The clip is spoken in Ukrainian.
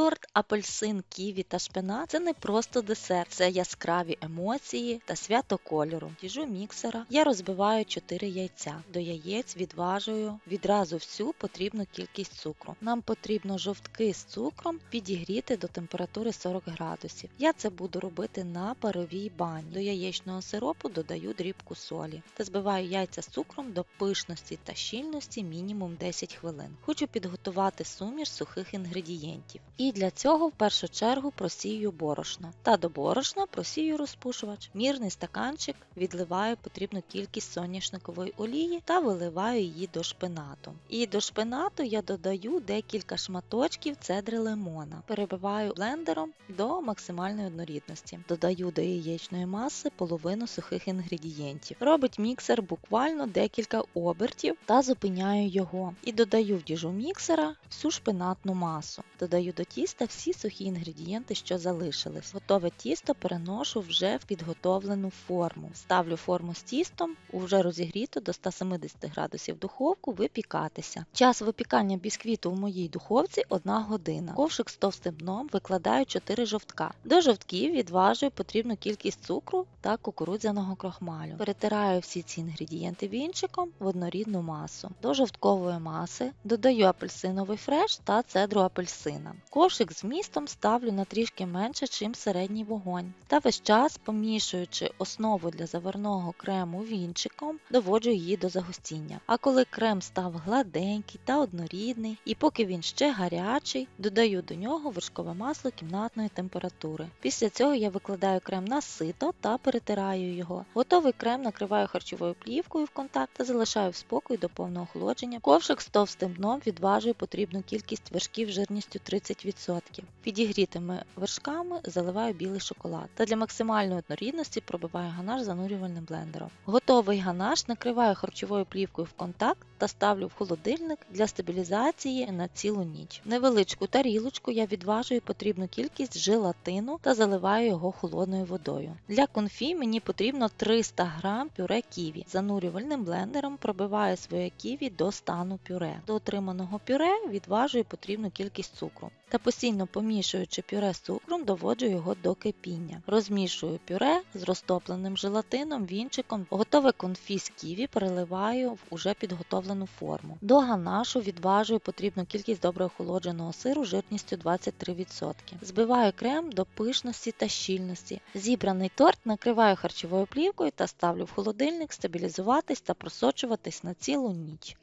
Торт, апельсин, ківі та шпинат це не просто десерт, це яскраві емоції та свято кольору. Діжу міксера я розбиваю 4 яйця. До яєць відважую відразу всю потрібну кількість цукру. Нам потрібно жовтки з цукром підігріти до температури 40 градусів. Я це буду робити на паровій бані. До яєчного сиропу додаю дрібку солі та збиваю яйця з цукром до пишності та щільності мінімум 10 хвилин. Хочу підготувати суміш сухих інгредієнтів. І для цього в першу чергу просію борошно. Та до борошна просію розпушувач. Мірний стаканчик відливаю потрібну кількість соняшникової олії та виливаю її до шпинату. І до шпинату я додаю декілька шматочків цедри лимона. Перебиваю блендером до максимальної однорідності. Додаю до яєчної маси половину сухих інгредієнтів. Робить міксер буквально декілька обертів та зупиняю його. І додаю в діжу міксера всю шпинатну масу. Додаю до тіста всі сухі інгредієнти, що залишились. Готове тісто переношу вже в підготовлену форму. Ставлю форму з тістом у вже розігріту до 170 градусів духовку випікатися. Час випікання бісквіту в моїй духовці 1 година. Ковшик з товстим дном викладаю 4 жовтка. До жовтків відважую потрібну кількість цукру та кукурудзяного крохмалю. Перетираю всі ці інгредієнти вінчиком в однорідну масу. До жовткової маси додаю апельсиновий фреш та цедру апельсина. Ковшик з містом ставлю на трішки менше, чим середній вогонь. Та весь час, помішуючи основу для заварного крему вінчиком, доводжу її до загустіння. А коли крем став гладенький та однорідний, і поки він ще гарячий, додаю до нього вершкове масло кімнатної температури. Після цього я викладаю крем на сито та перетираю його. Готовий крем накриваю харчовою плівкою в контакт та залишаю в спокій до повного охолодження. Ковшик з товстим дном відважує потрібну кількість вершків жирністю 30%. Підігрітими вершками заливаю білий шоколад та для максимальної однорідності пробиваю ганаш занурювальним блендером. Готовий ганаш накриваю харчовою плівкою в контакт та ставлю в холодильник для стабілізації на цілу ніч. Невеличку тарілочку я відважую потрібну кількість желатину та заливаю його холодною водою. Для конфі мені потрібно 300 г пюре ківі. Занурювальним блендером пробиваю своє ківі до стану пюре. До отриманого пюре відважую потрібну кількість цукру. Та постійно помішуючи пюре з цукром, доводжу його до кипіння. Розмішую пюре з розтопленим желатином, вінчиком. Готове конфі з ківі переливаю в уже підготовлену форму. До ганашу відважую потрібну кількість добре охолодженого сиру жирністю 23%. Збиваю крем до пишності та щільності. Зібраний торт накриваю харчовою плівкою та ставлю в холодильник стабілізуватись та просочуватись на цілу ніч.